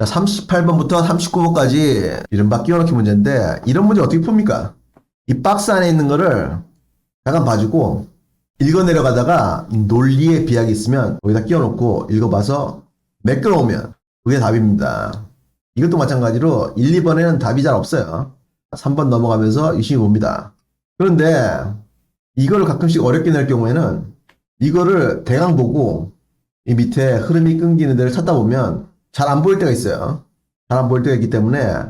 자, 38번부터 39번까지 이른바 끼워넣기 문제인데 이런 문제 어떻게 풉니까? 이 박스 안에 있는 거를 잠깐 봐주고 읽어 내려가다가 논리의 비약이 있으면 거기다 끼워놓고 읽어봐서 매끄러우면 그게 답입니다. 이것도 마찬가지로 1, 2번에는 답이 잘 없어요. 3번 넘어가면서 유심히 봅니다. 그런데 이거를 가끔씩 어렵게 낼 경우에는 이거를 대강 보고 이 밑에 흐름이 끊기는 데를 찾다 보면 잘 안 보일 때가 있어요. 잘 안 보일 때가 있기 때문에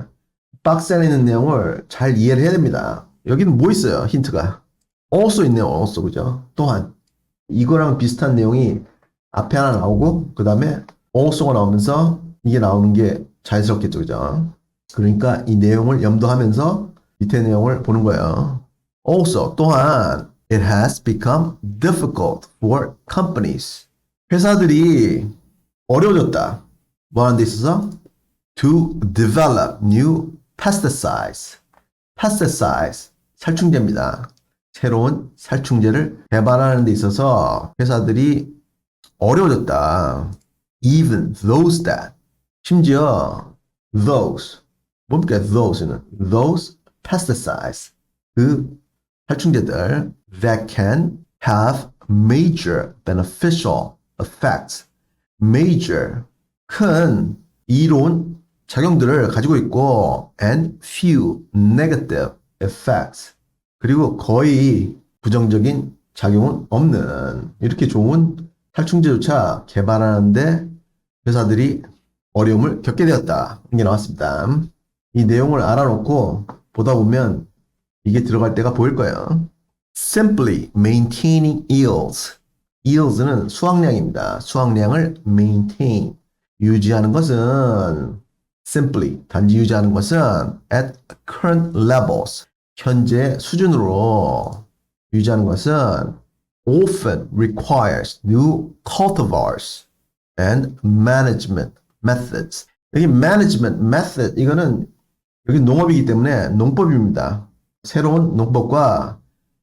박스 안에 있는 내용을 잘 이해를 해야 됩니다. 여기는 뭐 있어요? 힌트가. also 있네요. also 그죠? 또한 이거랑 비슷한 내용이 앞에 하나 나오고 그 다음에 also가 나오면서 이게 나오는 게 자연스럽겠죠. 그죠? 그러니까 이 내용을 염두하면서 밑에 내용을 보는 거예요. Also 또한 it has become difficult for companies. 회사들이 어려워졌다. 뭐 하는 데 있어서? To develop new pesticides. pesticides. 살충제입니다. 새로운 살충제를 개발하는 데 있어서 회사들이 어려워졌다. Even those that. 심지어 those. 뭡니까 those는? Those pesticides. 그 살충제들 that can have major beneficial effects. major 큰 이로운 작용들을 가지고 있고 and few negative effects 그리고 거의 부정적인 작용은 없는 이렇게 좋은 살충제조차 개발하는데 회사들이 어려움을 겪게 되었다. 이게 나왔습니다. 이 내용을 알아놓고 보다 보면 이게 들어갈 때가 보일 거예요. Simply maintaining yields. yields는 수확량입니다. 수확량을 maintain. 유지하는 것은 simply 단지 유지하는 것은 at current levels 현재 수준으로 유지하는 것은 often requires new cultivars and management methods. 여기 management method 이거는 여기 농업이기 때문에 농법입니다. 새로운 농법과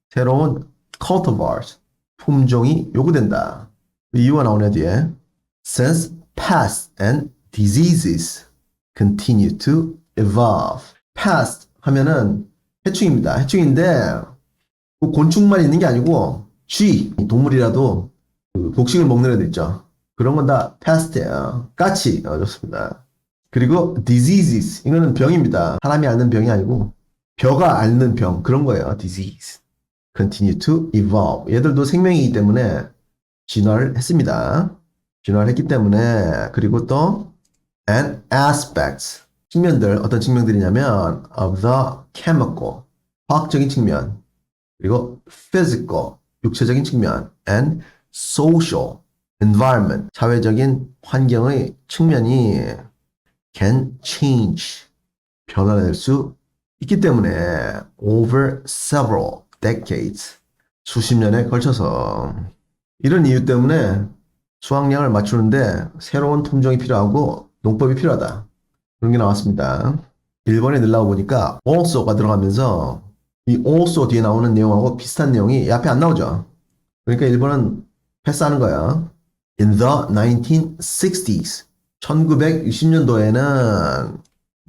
새로운 cultivars 품종이 요구된다. 그 이유가 나오네 뒤에. Since pests and diseases continue to evolve. pest 하면은 해충입니다. 해충인데 그 곤충만 있는 게 아니고 쥐 동물이라도 그 곡식을 먹는 애들 있죠. 그런 건 다 pest예요. 까치 어, 좋습니다. 그리고 diseases 이거는 병입니다. 사람이 앓는 병이 아니고 벼가 앓는 병 그런 거예요. disease. continue to evolve. 얘들도 생명이기 때문에 진화를 했습니다. 진화를 했기 때문에 그리고 또 and aspects 측면들 어떤 측면들이냐면 of the chemical 화학적인 측면 그리고 physical 육체적인 측면 and social environment 사회적인 환경의 측면이 can change 변화될 수 있기 때문에 over several decades 수십 년에 걸쳐서 이런 이유 때문에 수확량을 맞추는데 새로운 품종이 필요하고 농법이 필요하다. 그런 게 나왔습니다. 1번에 늘라고 보니까 also가 들어가면서 이 also 뒤에 나오는 내용하고 비슷한 내용이 이 앞에 안 나오죠. 그러니까 1번은 패스하는 거야. In the 1960s, 1960년도에는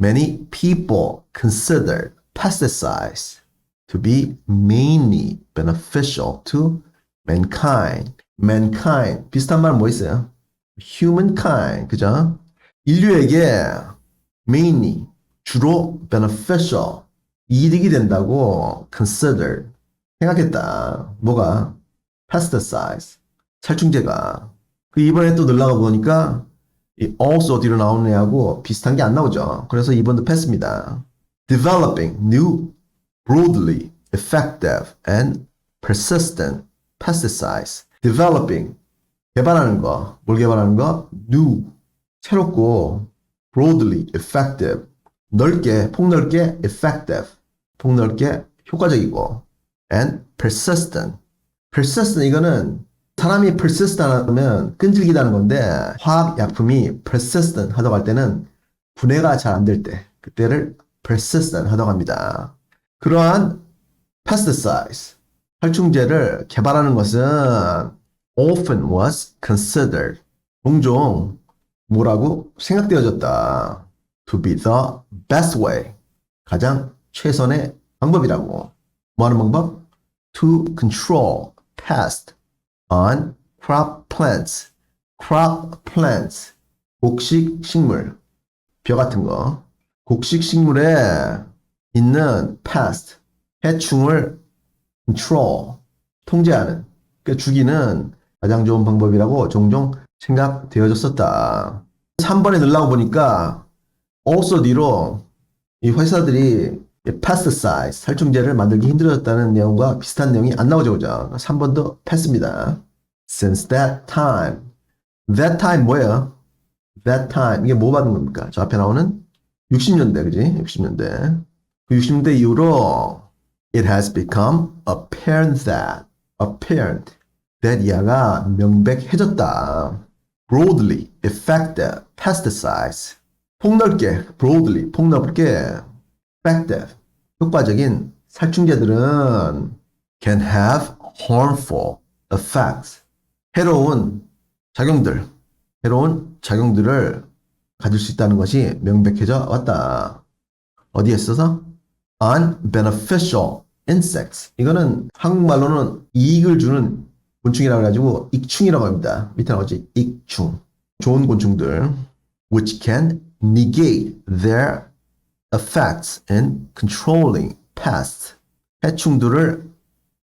many people considered pesticides to be mainly beneficial to mankind. Mankind 비슷한 말 뭐 있어요? humankind 그죠? 인류에게 mainly 주로 beneficial 이득이 된다고 consider 생각했다. 뭐가? pesticides 살충제가 그 이번에 또 늘라가 보니까 이 also 나오는 애하고 비슷한 게 안 나오죠. 그래서 이번도 패스입니다. developing new broadly effective and persistent pesticides. Developing 개발하는 거, 뭘 개발하는 거? new 새롭고 broadly effective 넓게 폭넓게 effective 폭넓게 효과적이고 and persistent persistent 이거는 사람이 persist 하면 끈질기다는 건데 화학 약품이 persistent 하다고 할 때는 분해가 잘 안 될 때 그때를 persistent 하다고 합니다. 그러한 pesticides 살충제를 개발하는 것은 often was considered 종종 뭐라고 생각되어졌다. To be the best way. 가장 최선의 방법이라고. 뭐 하는 방법? To control pest on crop plants. crop plants. 곡식 식물. 벼 같은 거. 곡식 식물에 있는 pest. 해충을 control. 통제하는. 그 죽이는 가장 좋은 방법이라고 종종 생각되어졌었다. 3번에 넣으려고 보니까 also 뒤로 이 회사들이 pesticides, 살충제를 만들기 힘들어졌다는 내용과 비슷한 내용이 안 나오죠, 그죠? 3번도 패스입니다. Since that time. That time 뭐예요? That time. 이게 뭐 받은 겁니까? 저 앞에 나오는 60년대, 그지? 60년대. 그 60년대 이후로 it has become apparent that, apparent, that 이하가 명백해졌다. broadly effective pesticides. 폭넓게, broadly, 폭넓게 effective, 효과적인 살충제들은 can have harmful effects. 해로운 작용들, 해로운 작용들을 가질 수 있다는 것이 명백해져 왔다. 어디에 있어서? Unbeneficial insects. 이거는 한국말로는 이익을 주는 곤충이라고 해가지고 익충이라고 합니다. 밑에 나오지 익충. 좋은 곤충들. which can negate their effects in controlling pests. 해충들을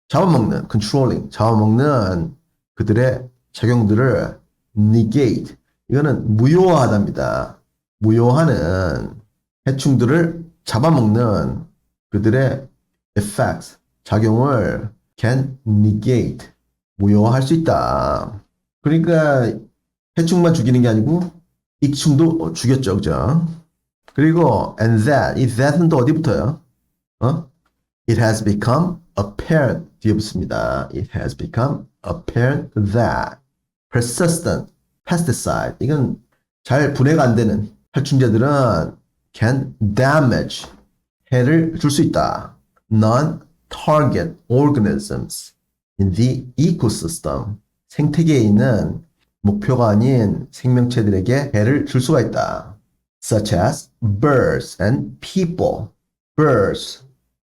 잡아먹는, controlling, 잡아먹는 그들의 작용들을 negate. 이거는 무효화하답니다. 무효하는 해충들을 잡아먹는 그들의 effects, 작용을 can negate, 무효화할 수 있다. 그러니까 해충만 죽이는 게 아니고 익충도 죽였죠, 그죠? 그리고 and that, 이 that은 또 어디 붙어요? 어? It has become apparent 뒤에 붙습니다. It has become apparent that persistent pesticide 이건 잘 분해가 안 되는 살충제들은 can damage 해를 줄 수 있다. Non-target organisms in the ecosystem 생태계에 있는 목표가 아닌 생명체들에게 해를 줄 수가 있다. such as birds and people. birds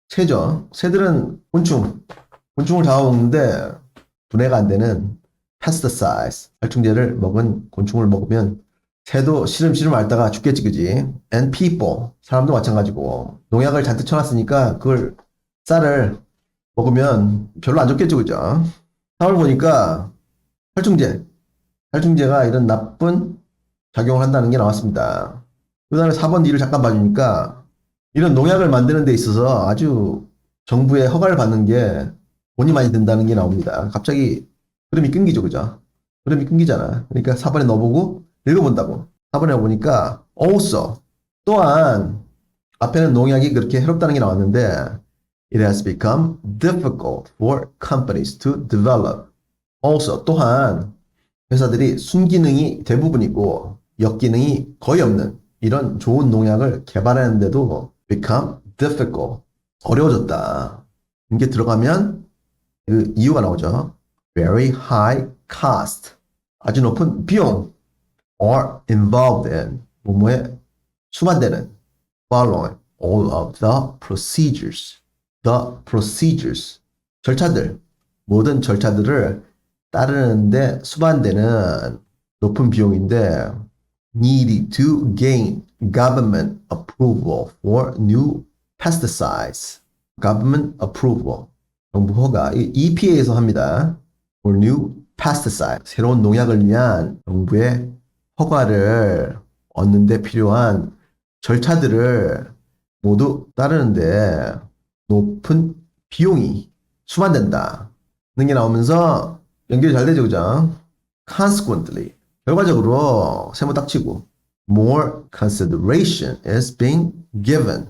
새죠. 새들은 곤충, 곤충을 잡아먹는데 분해가 안 되는 pesticides, 살충제를 먹은 곤충을 먹으면 새도 시름시름 앓다가 죽겠지, 그지? and people, 사람도 마찬가지고 농약을 잔뜩 쳐놨으니까 그걸 쌀을 먹으면 별로 안 좋겠죠, 그죠? 3월 보니까 살충제, 살충제가 이런 나쁜 작용을 한다는 게 나왔습니다. 그 다음에 4번 뒤를 잠깐 봐주니까 이런 농약을 만드는 데 있어서 아주 정부의 허가를 받는 게 돈이 많이 든다는 게 나옵니다. 갑자기 흐름이 끊기죠, 그죠? 흐름이 끊기잖아. 그러니까 4번에 넣어보고 읽어본다고. 4번에 보니까 also 또한 앞에는 농약이 그렇게 해롭다는 게 나왔는데 it has become difficult for companies to develop. also 또한 회사들이 순기능이 대부분이고 역기능이 거의 없는 이런 좋은 농약을 개발하는데도 become difficult 어려워졌다. 이게 들어가면 그 이유가 나오죠. very high cost 아주 높은 비용 are involved in 뭐뭐에 수반되는 following all of the procedures the procedures 절차들 모든 절차들을 따르는데 수반되는 높은 비용인데 needed to gain government approval for new pesticides. government approval. 정부 허가. 이 EPA에서 합니다. for new pesticide. 새로운 농약을 위한 정부의 허가를 얻는데 필요한 절차들을 모두 따르는데 높은 비용이 수반된다. 는게 나오면서 연결이 잘 되죠, 그죠? consequently. 결과적으로 세모 딱 치고 more consideration is being given.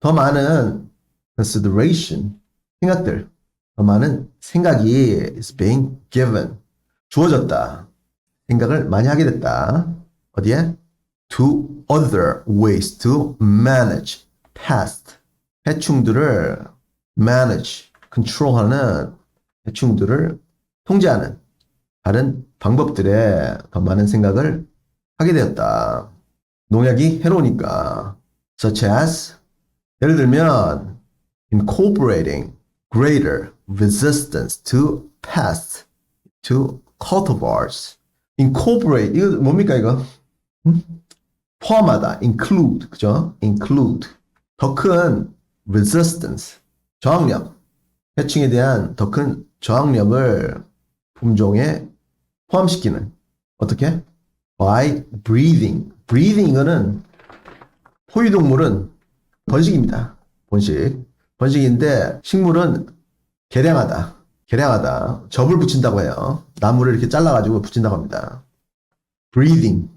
더 많은 consideration 생각들 더 많은 생각이 is being given 주어졌다. 생각을 많이 하게 됐다. 어디에? to other ways to manage pest 해충들을 manage control하는 해충들을 통제하는 다른 방법들에 더 많은 생각을 하게 되었다. 농약이 해로우니까. such as 예를 들면 incorporating greater resistance to pests to cultivars. Incorporate 이거 뭡니까 이거? 음? 포함하다 include 그죠? include 더 큰 resistance 저항력 해충에 대한 더 큰 저항력을 품종에 포함시키는 어떻게? by breathing breathing 이거는 포유동물은 번식입니다. 번식 번식인데 식물은 개량하다 개량하다 접을 붙인다고 해요. 나무를 이렇게 잘라가지고 붙인다고 합니다. breathing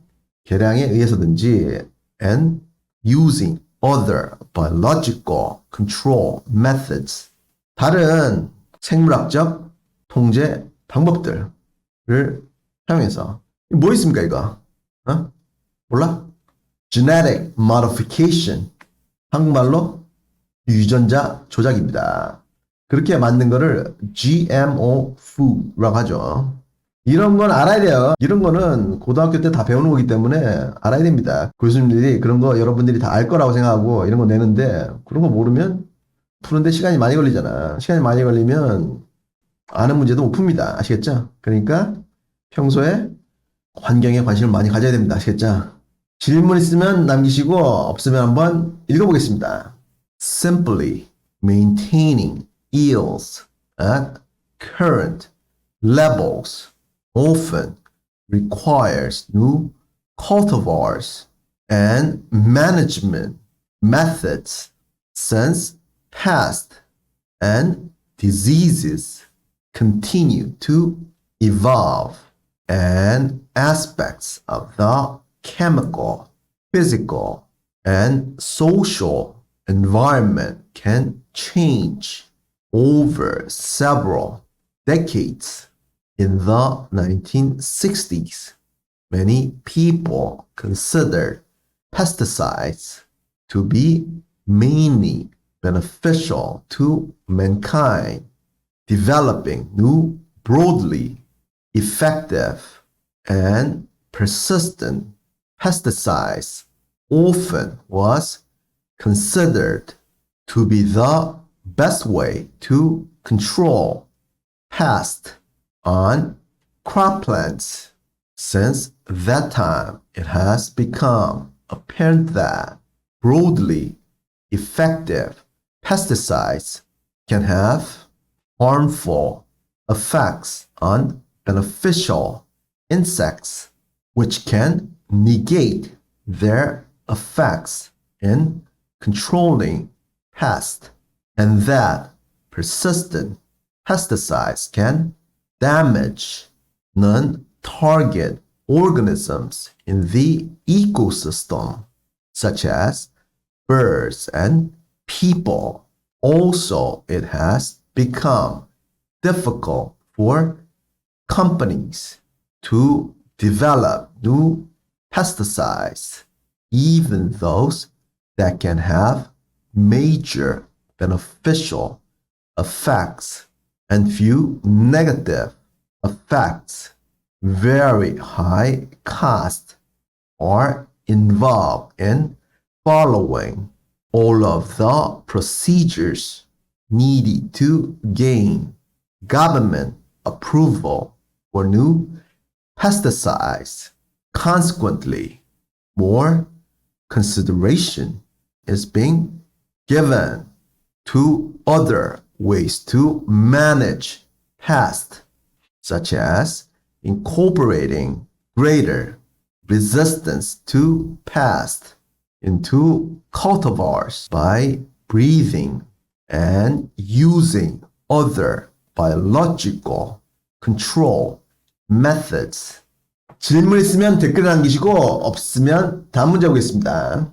개량에 의해서든지 and using other biological control methods 다른 생물학적 통제 방법들을 사용해서 뭐 있습니까 이거? 어? 몰라? genetic modification 한국말로 유전자 조작입니다. 그렇게 만든 거를 GMO food라고 하죠. 이런 건 알아야 돼요. 이런 거는 고등학교 때 다 배우는 거기 때문에 알아야 됩니다. 교수님들이 그런 거 여러분들이 다 알 거라고 생각하고 이런 거 내는데 그런 거 모르면 푸는데 시간이 많이 걸리잖아. 시간이 많이 걸리면 아는 문제도 못 풉니다. 아시겠죠? 그러니까 평소에 환경에 관심을 많이 가져야 됩니다. 아시겠죠? 질문 있으면 남기시고 없으면 한번 읽어보겠습니다. Simply maintaining yields at current levels often requires new cultivars and management methods since pests and diseases continue to evolve and aspects of the chemical, physical, and social environment can change over several decades. In the 1960s, many people considered pesticides to be mainly beneficial to mankind, developing new, broadly effective, and persistent pesticides often was considered to be the best way to control pests on croplands. Since that time, it has become apparent that broadly effective pesticides can have harmful effects on beneficial insects, which can negate their effects in controlling pests, and that persistent pesticides can damage non target organisms in the ecosystem, such as birds and people. Also, it has become difficult for companies to develop new pesticides, even those that can have major beneficial effects and few negative effects. Very high costs are involved in following all of the procedures needed to gain government approval for new pesticides. Consequently, more consideration is being given to other ways to manage pests, such as incorporating greater resistance to pests into cultivars by breathing and using other biological control methods. 질문 있으면 댓글 남기시고 없으면 다음 문제 보겠습니다.